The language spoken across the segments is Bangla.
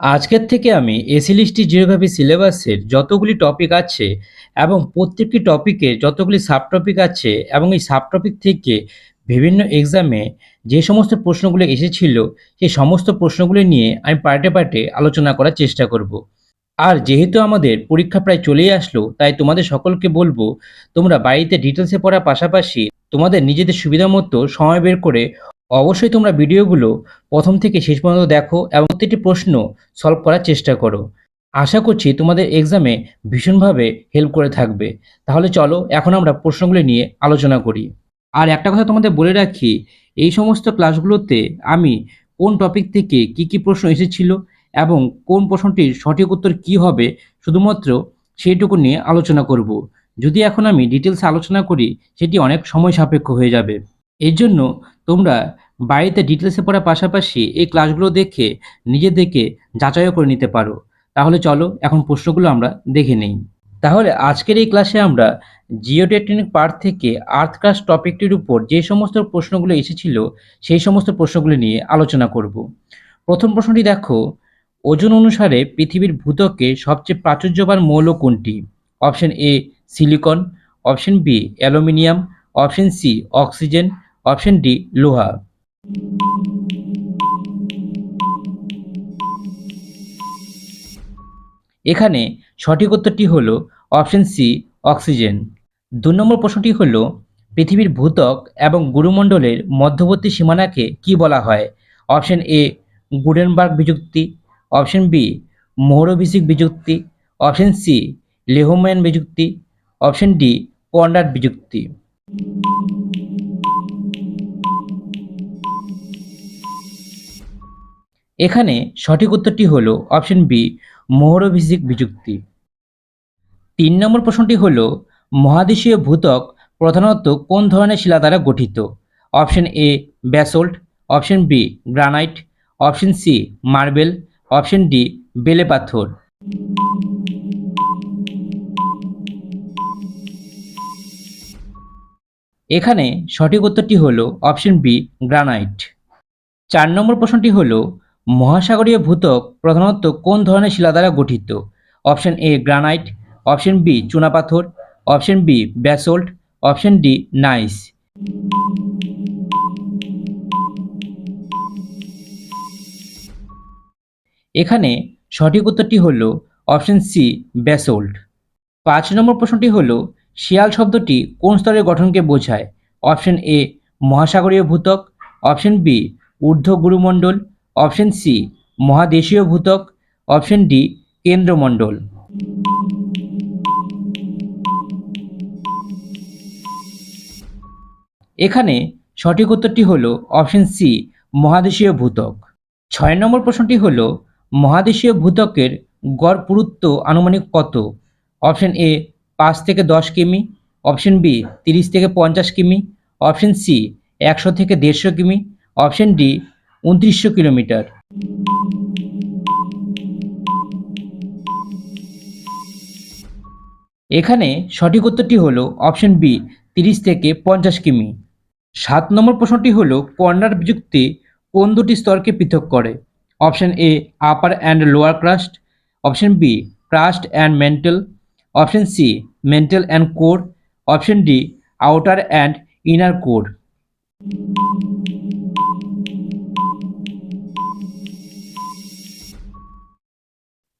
আজকের থেকে আমি এসিলিস্টি জিওগ্রাফি সিলেবাসের যতগুলি টপিক আছে এবং প্রত্যেকটি টপিকে যতগুলি সাব টপিক আছে এবং এই সাব টপিক থেকে বিভিন্ন এক্সামে যে সমস্ত প্রশ্নগুলো এসেছিল, সেই সমস্ত প্রশ্নগুলি নিয়ে আমি পার্টে পার্টে আলোচনা করার চেষ্টা করব। আর যেহেতু আমাদের পরীক্ষা প্রায় চলেই আসলো, তাই তোমাদের সকলকে বলব, তোমরা বাড়িতে ডিটেলসে পড়ার পাশাপাশি তোমাদের নিজেদের সুবিধা মতো সময় বের করে অবশ্যই তোমরা ভিডিওগুলো প্রথম থেকে শেষ পর্যন্ত দেখো এবং প্রত্যেকটি প্রশ্ন সলভ করার চেষ্টা করো। আশা করছি তোমাদের এক্সামে ভীষণভাবে হেল্প করে থাকবে। তাহলে চলো এখন আমরা প্রশ্নগুলি নিয়ে আলোচনা করি। আর একটা কথা তোমাদের বলে রাখি, এই সমস্ত ক্লাসগুলোতে আমি কোন টপিক থেকে কি কি প্রশ্ন এসেছিল এবং কোন প্রশ্নটির সঠিক উত্তর কি হবে শুধুমাত্র সেইটুকু নিয়ে আলোচনা করব। যদি এখন আমি ডিটেলসে আলোচনা করি, সেটি অনেক সময় সাপেক্ষ হয়ে যাবে। এর জন্য তোমরা বাড়িতে ডিটেলসে পড়ার পাশাপাশি এই ক্লাসগুলো দেখে নিজেদেরকে যাচাইও করে নিতে পারো। তাহলে চলো, এখন প্রশ্নগুলো আমরা দেখে নেই। তাহলে আজকের এই ক্লাসে আমরা জিওটেকটনিক পার্ট থেকে আর্থ ক্লাস টপিকটির উপর যে সমস্ত প্রশ্নগুলো এসেছিল, সেই সমস্ত প্রশ্নগুলো নিয়ে আলোচনা করব। প্রথম প্রশ্নটি দেখো, ওজন অনুসারে পৃথিবীর ভূত্বকে সবচেয়ে প্রাচুর্যবান মৌল কোনটি? Option A silicon option B, aluminium, option C, oxygen option D, লোহা। এখানে সঠিক উত্তরটি হলো অপশন সি, অক্সিজেন। দু নম্বর প্রশ্নটি হল, পৃথিবীর ভূত্বক এবং গুরুমণ্ডলের মধ্যবর্তী সীমানাকে কি বলা হয়? অপশন এ, গুডেনবার্গ বিযুক্তি। অপশন বি মৌরভিসিক বিযুক্তি। অপশন সি, লেহম্যান বিযুক্তি। অপশন ডি কন্ডাট বিযুক্তি। এখানে সঠিক উত্তরটি হলো অপশন বি মোহরভিসিক বিযুক্তি। তিন নম্বর প্রশ্নটি হল, মহাদেশীয় ভূত্বক প্রধানত কোন ধরনের শিলা দ্বারা গঠিত? Option A, basalt. Option B, granite. Option C, marble. Option D, বেলে পাথর। এখানে সঠিক উত্তরটি হলো অপশন বি, গ্রানাইট। চার নম্বর প্রশ্নটি হলো মহাসাগরীয় ভূত্বক প্রধানত কোন ধরনের শিলা দ্বারা গঠিত? Option A granite. Option B চুনাপাথর option B basalt. Option D gneiss. এখানে সঠিক উত্তরটি হল অপশন সি ব্যাসল্ট। পাঁচ নম্বর প্রশ্নটি হল, শিয়াল শব্দটি কোন স্তরের গঠনকে বোঝায়? অপশন এ মহাসাগরীয় ভূতক অপশন বি ঊর্ধ্ব গুরুমণ্ডল অপশন সি, মহাদেশীয় ভূত্বক অপশন ডি, কেন্দ্রমণ্ডল। এখানে সঠিক উত্তরটি হল অপশন সি, মহাদেশীয় ভূত্বক ছয় নম্বর প্রশ্নটি হল, মহাদেশীয় ভূত্বকের গড় পুরুত্ব আনুমানিক কত? অপশন এ, পাঁচ থেকে দশ কিমি। অপশন বি, তিরিশ থেকে পঞ্চাশ কিমি। অপশন সি, একশো থেকে দেড়শো কিমি। অপশন ডি উনত্রিশশো কিলোমিটার। এখানে সঠিক উত্তরটি হলো অপশন বি, তিরিশ থেকে পঞ্চাশ কিমি। সাত নম্বর প্রশ্নটি হলো কর্নার বিযুক্তি কোন দুটি স্তরকে পৃথক করে? Option A upper and lower crust option B crust and mantle option C mantle and core option D outer and inner core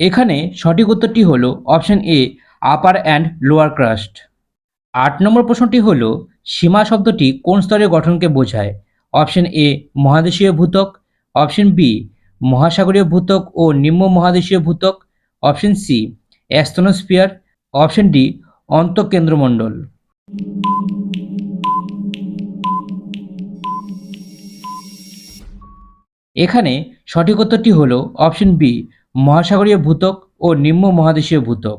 এখানে সঠিক উত্তরটি হলো option A upper and lower crust আট নম্বর প্রশ্নটি হল, সীমা শব্দটি কোন স্তরের গঠনকে বোঝায়? অপশন এ, মহাদেশীয় ভূত্বক। অপশন বি, মহাসাগরীয় ভূত্বক ও নিম্ন মহাদেশীয় ভূত্বক। Option C, asthenosphere. Option D, অন্তঃকেন্দ্রমণ্ডল। এখানে সঠিক উত্তরটি হলো অপশন বি মহাসাগরীয় ভূতক ও নিম্ন মহাদেশীয় ভূত্বক।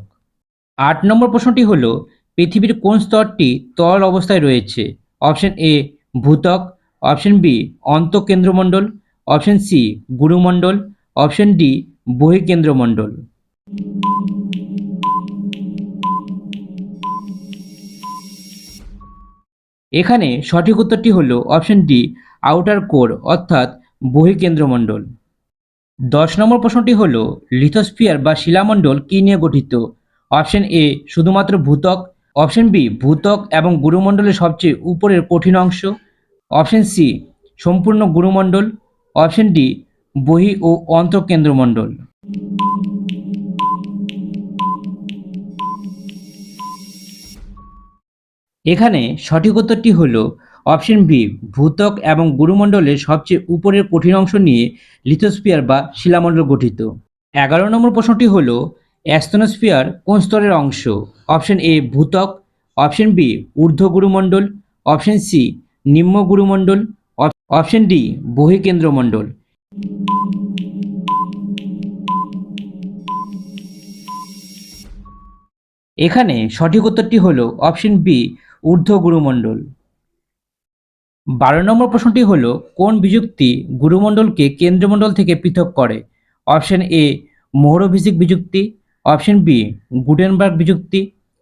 আট নম্বর প্রশ্নটি হলো, পৃথিবীর কোন স্তরটি তরল অবস্থায় রয়েছে? অপশন এ ভূতক অপশন বি, অন্তঃকেন্দ্রমণ্ডল। অপশন সি, গুরুমণ্ডল। অপশন ডি, বহিকেন্দ্রমণ্ডল। এখানে সঠিক উত্তরটি হলো, অপশন ডি, আউটার কোর, অর্থাৎ বহিকেন্দ্রমণ্ডল। দশ নম্বর প্রশ্নটি হল, লিথোস্ফিয়ার বা শিলামণ্ডল কী নিয়ে গঠিত? অপশন এ শুধুমাত্র ভূত্বক। অপশন বি ভূত্বক এবং গুরুমণ্ডলের সবচেয়ে উপরের কঠিন অংশ। অপশন সি সম্পূর্ণ গুরুমণ্ডল। অপশন ডি বহি ও অন্তঃকেন্দ্রমণ্ডল। এখানে সঠিক উত্তরটি হল অপশন বি, ভূতক এবং গুরুমণ্ডলের সবচেয়ে উপরের কঠিন অংশ নিয়ে লিথোস্ফিয়ার বা শিলামণ্ডল গঠিত। এগারো নম্বর প্রশ্নটি হল, অ্যাস্তনোস্ফিয়ার কোন স্তরের অংশ? অপশন এ ভূত্বক অপশন বি, ঊর্ধ্ব গুরুমণ্ডল। অপশন সি, নিম্ন গুরুমণ্ডল। অপশন ডি, বহিকেন্দ্রমণ্ডল। এখানে সঠিক উত্তরটি হল অপশন বি, ঊর্ধ্ব গুরুমণ্ডল। বারো নম্বর প্রশ্নটি হল, কোন বিযুক্তি গুরুমণ্ডলকে কেন্দ্রমণ্ডল থেকে পৃথক করে? অপশন এ মোহরভিষিক বিযুক্তি, অপশন বি, গুটেনবার্গ বিযুক্তি,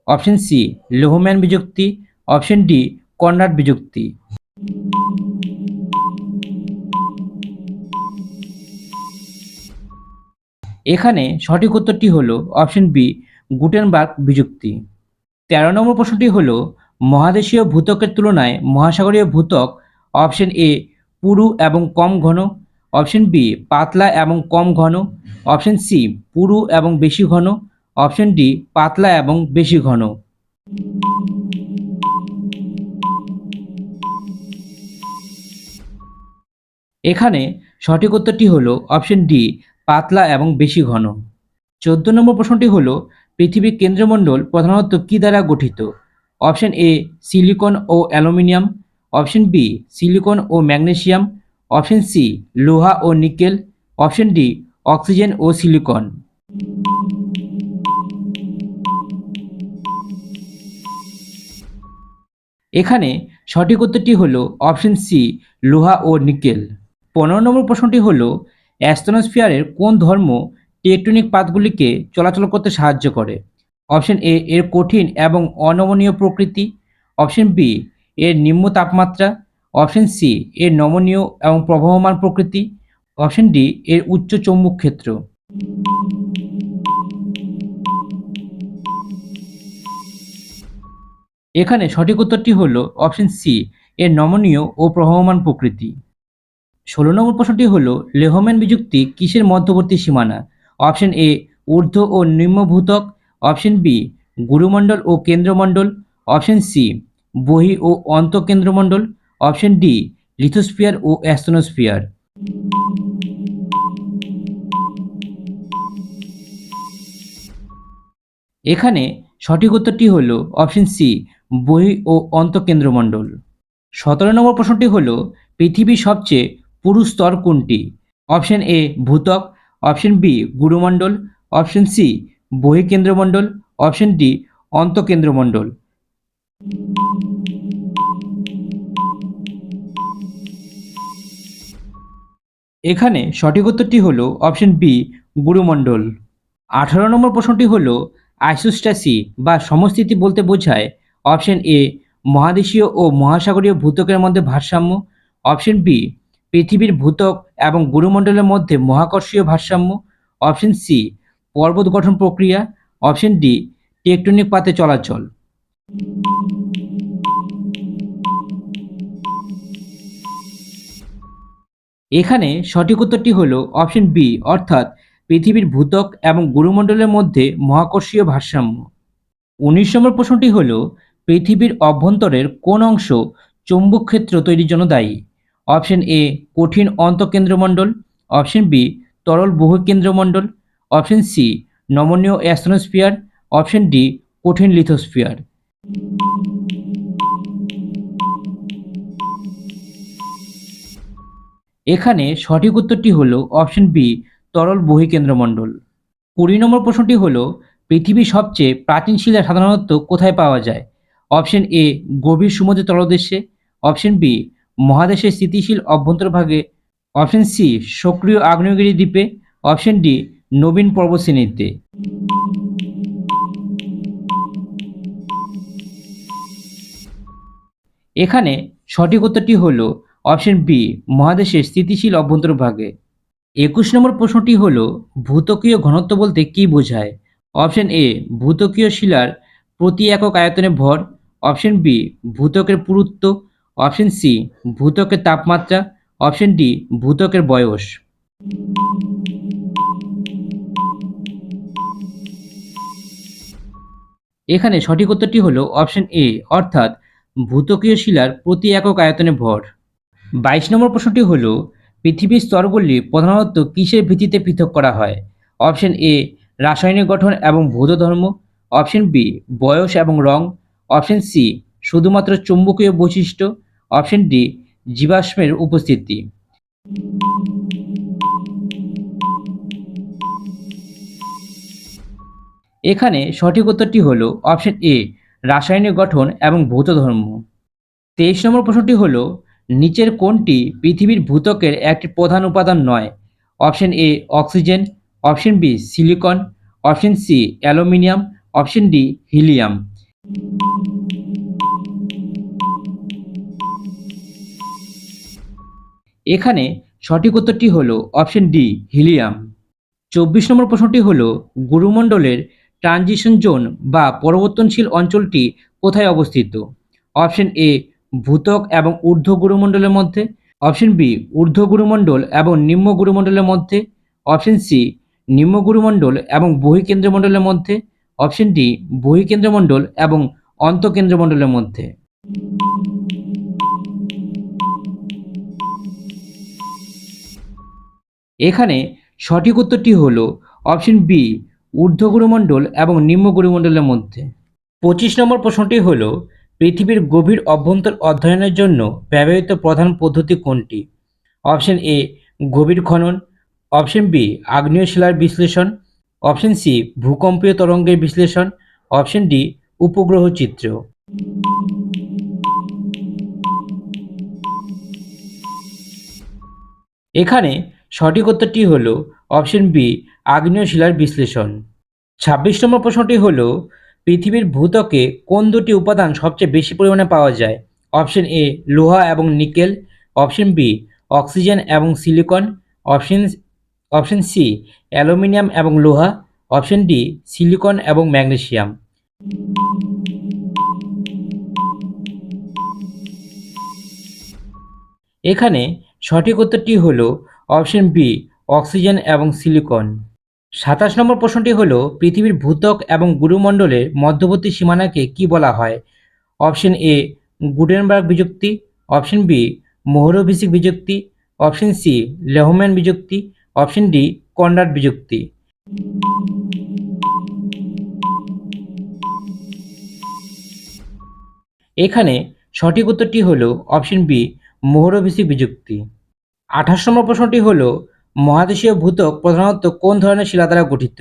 অপশন সি, লোহম্যান বিযুক্তি, অপশন ডি কর্নাট বিযুক্তি। এখানে সঠিক উত্তরটি হল, অপশন বি, গুটেনবার্গ বিযুক্তি। তেরো নম্বর প্রশ্নটি হল মহাদেশীয় ভূত্বকের তুলনায় মহাসাগরীয় ভূত্বক অপশন এ পুরু এবং কম ঘন, অপশন বি পাতলা এবং কম ঘন, অপশন সি পুরু এবং বেশি ঘন, অপশন ডি পাতলা এবং বেশি ঘন। এখানে সঠিক উত্তরটি হল অপশন ডি পাতলা এবং বেশি ঘন। চোদ্দ নম্বর প্রশ্নটি হল পৃথিবীর কেন্দ্রমণ্ডল প্রধানত কী দ্বারা গঠিত? অপশন এ সিলিকন ও অ্যালুমিনিয়াম, অপশন বি সিলিকন ও ম্যাগনেশিয়াম অপশন সি লোহা ও নিকেল, অপশন ডি অক্সিজেন ও সিলিকন। এখানে সঠিক উত্তরটি হল অপশন সি লোহা ও নিকেল। পনেরো নম্বর প্রশ্নটি হল, অ্যাস্ট্রনোস্ফিয়ারের কোন ধর্ম টেকটনিক পাতগুলিকে চলাচল করতে সাহায্য করে? অপশন এ এর কঠিন এবং অনমনীয় প্রকৃতি। অপশন বি এর নিম্ন তাপমাত্রা। অপশন সি এর নমনীয় এবং প্রবাহমান প্রকৃতি। অপশন ডি এর উচ্চ চৌম্বক ক্ষেত্র। এখানে সঠিক উত্তরটি হল অপশন সি এর নমনীয় ও প্রবাহমান প্রকৃতি। ষোলো নম্বর প্রশ্নটি হল লেহম্যান বিযুক্তি কিসের মধ্যবর্তী সীমানা? অপশন এ ঊর্ধ্ব ও নিম্নভূতক। অপশন বি, গুরুমণ্ডল ও কেন্দ্রমণ্ডল। অপশন সি, বহি ও অন্তঃকেন্দ্রমণ্ডল অপশন ডি, লিথোস্ফিয়ার ও অ্যাস্তনোস্ফিয়ার এখানে সঠিক উত্তরটি হল অপশন সি, বহি ও অন্তঃকেন্দ্রমণ্ডল সতেরো নম্বর প্রশ্নটি হল, পৃথিবীর সবচেয়ে পুরু স্তর কোনটি? অপশন এ, ভূত্বক। অপশন বি, গুরুমণ্ডল। অপশন সি বহিকেন্দ্রমণ্ডল অপশন ডি অন্তঃকেন্দ্রমণ্ডল। এখানে সঠিক উত্তরটি হল অপশন বি গুরুমণ্ডল। আঠারো নম্বর প্রশ্নটি হল আইসোস্ট্যাসি বা সমস্থিতি বলতে বোঝায় অপশন এ মহাদেশীয় ও মহাসাগরীয় ভূতকের মধ্যে ভারসাম্য। অপশন বি পৃথিবীর ভূতক এবং গুরুমণ্ডলের মধ্যে মহাকর্ষীয় ভারসাম্য। অপশন সি পর্বত গঠন প্রক্রিয়া অপশন ডি টেকটনিক পাতে চলাচল। এখানে সঠিক উত্তরটি হল অপশন বি অর্থাৎ পৃথিবীর ভূত্বক এবং গুরুমণ্ডলের মধ্যে মহাকর্ষীয় ভারসাম্য। উনিশ নম্বর প্রশ্নটি হল পৃথিবীর অভ্যন্তরের কোন অংশ চৌম্বক ক্ষেত্র তৈরির জন্য দায়ী? অপশন এ কঠিন অন্তঃকেন্দ্রমণ্ডল। অপশন বি তরল বহিকেন্দ্রমণ্ডল। অপশন সি, নমনীয় অ্যাস্ট্রনোস্ফিয়ার অপশন ডি, কঠিন লিথোস্ফিয়ার। এখানে সঠিক উত্তরটি হল অপশন বি, তরল বহিকেন্দ্রমণ্ডল। কুড়ি নম্বর প্রশ্নটি হল, পৃথিবীর সবচেয়ে প্রাচীন শিলা সাধারণত কোথায় পাওয়া যায়? অপশন এ, গভীর সমুদ্রের তলদেশে। অপশন বি, মহাদেশের স্থিতিশীল অভ্যন্তরভাগে। অপশন সি, সক্রিয় আগ্নেয়গিরি দ্বীপে। অপশন ডি নবীন পর্বতশ্রেণীতে এখানে সঠিক উত্তরটি হল অপশন বি, মহাদেশের স্থিতিশীল অভ্যন্তরভাগে একুশ নম্বর প্রশ্নটি হল ভূতকীয় ঘনত্ব বলতে কি বোঝায়? অপশন এ ভূতকীয় শিলার প্রতি একক আয়তনে ভর। অপশন বি ভূতকের পুরুত্ব। অপশন সি ভূতকের তাপমাত্রা। অপশন ডি ভূতকের বয়স। এখানে সঠিক উত্তরটি হলো অপশন এ, অর্থাৎ ভূতকীয় শিলার প্রতি একক আয়তনে ভর। বাইশ নম্বর প্রশ্নটি হলো, পৃথিবীর স্তরগুলি প্রধানত কিসের ভিত্তিতে পৃথক করা হয়? অপশন এ, রাসায়নিক গঠন এবং ভৌত ধর্ম। অপশন বি, বয়স এবং রং। অপশন সি, শুধুমাত্র চুম্বকীয় বৈশিষ্ট্য। অপশন ডি, জীবাশ্মের উপস্থিতি। এখানে সঠিক উত্তরটি হল অপশন এ, রাসায়নিক গঠন এবং ভৌত ধর্ম। তেইশ নম্বর প্রশ্নটি হল, নিচের কোনটি পৃথিবীর ভূতকের একটি প্রধান উপাদান নয়। Option A, oxygen. Option B, silicon. Option C, aluminium. Option D, helium. এখানে সঠিক উত্তরটি হল অপশন ডি, হিলিয়াম। চব্বিশ নম্বর প্রশ্নটি হল, গুরুমণ্ডলের ট্রানজিশন জোন বা পরিবর্তনশীল অঞ্চলটি কোথায় অবস্থিত? অপশন এ ভূতক এবং ঊর্ধ্ব গুরুমণ্ডলের মধ্যে। অপশন বি, ঊর্ধ্ব গুরুমণ্ডল এবং নিম্ন গুরুমণ্ডলের মধ্যে। অপশন সি, নিম্ন গুরুমণ্ডল এবং বহিকেন্দ্রমণ্ডলের মধ্যে। অপশন ডি, বহিকেন্দ্রমণ্ডল এবং অন্তকেন্দ্রমণ্ডলের মধ্যে। এখানে সঠিক উত্তরটি হল অপশন বি ঊর্ধ্ব গুরুমণ্ডল এবং নিম্ন গুরুমণ্ডলের মধ্যে। পঁচিশ নম্বর প্রশ্নটি হল, পৃথিবীর গভীর অভ্যন্তর অধ্যয়নের জন্য ব্যবহৃত প্রধান পদ্ধতি কোনটি? অপশন এ, গভীর খনন। অপশন বি, আগ্নেয় শিলার বিশ্লেষণ। অপশন সি, ভূকম্পীয় তরঙ্গের বিশ্লেষণ। অপশন ডি, উপগ্রহ চিত্র। এখানে সঠিক উত্তরটি হল, অপশন বি আগ্নেয় শিলার বিশ্লেষণ। ছাব্বিশ নম্বর প্রশ্নটি হল, পৃথিবীর ভূত্বকে কোন দুটি উপাদান সবচেয়ে বেশি পরিমাণে পাওয়া যায়? অপশন এ, লোহা এবং নিকেল। অপশন বি, অক্সিজেন এবং silicon. Option option C, aluminium এবং লোহা। অপশন ডি, সিলিকন এবং ম্যাগনেসিয়াম। এখানে সঠিক উত্তরটি হল, অপশন বি, অক্সিজেন এবং সিলিকন। সাতাশ নম্বর প্রশ্নটি হল, পৃথিবীর ভূত্বক এবং গুরুমণ্ডলের মধ্যবর্তী সীমানাকে কি বলা হয়? অপশন এ গুডেনবার্গ বিযুক্তি। অপশন বি, মোহরভিসিক বিযুক্তি। অপশন সি, লেহম্যান বিযুক্তি। অপশন ডি কন্ডাট বিযুক্তি। এখানে সঠিক উত্তরটি হল, অপশন বি, মোহরভিসিক বিযুক্তি। আঠাশ নম্বর প্রশ্নটি হল মহাদেশীয় ভূতক প্রধানত কোন ধরনের শিলা দ্বারা গঠিত?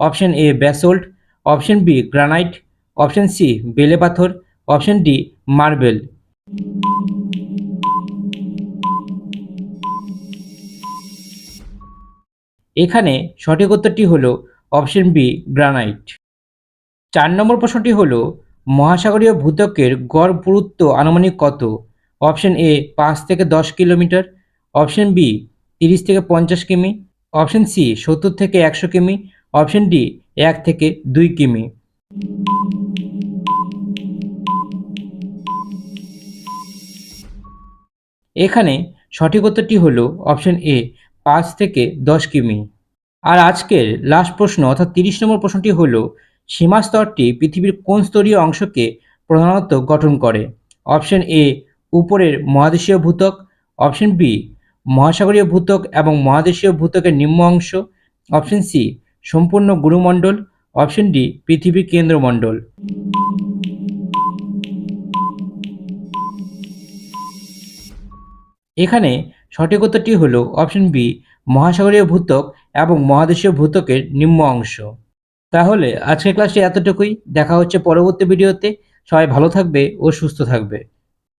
Option A basalt option B granite option C বেলে পাথর, অপশন ডি মার্বেল এখানে সঠিক উত্তরটি হল অপশন বি গ্রানাইট চার নম্বর প্রশ্নটি হল, মহাসাগরীয় ভূত্বকের গড় পুরুত্ব আনুমানিক কত? অপশন এ পাঁচ থেকে দশ কিলোমিটার। অপশন বি তিরিশ থেকে পঞ্চাশ কিমি, অপশন সি সত্তর থেকে একশো কিমি, অপশন ডি এক থেকে দুই কিমি। এখানে সঠিক উত্তরটি হল অপশন এ, পাঁচ থেকে দশ কিমি। আর আজকের লাস্ট প্রশ্ন অর্থাৎ তিরিশ নম্বর প্রশ্নটি হল, সীমা স্তরটি পৃথিবীর কোন স্তরীয় অংশকে প্রধানত গঠন করে? অপশন এ, উপরের মহাদেশীয় ভূতক অপশন বি মহাসাগরীয় ভূতক এবং মহাদেশীয় ভূতকের নিম্ন অংশ, অপশন সি, সম্পূর্ণ গুরুমণ্ডল, অপশন ডি পৃথিবীর কেন্দ্রমণ্ডল। এখানে সঠিক উত্তরটি হল অপশন বি, মহাসাগরীয় ভূতক এবং মহাদেশীয় ভূতকের নিম্ন অংশ। তাহলে আজকের ক্লাসটি এতটুকুই। দেখা হচ্ছে পরবর্তী ভিডিওতে। সবাই ভালো থাকবে ও সুস্থ থাকবে।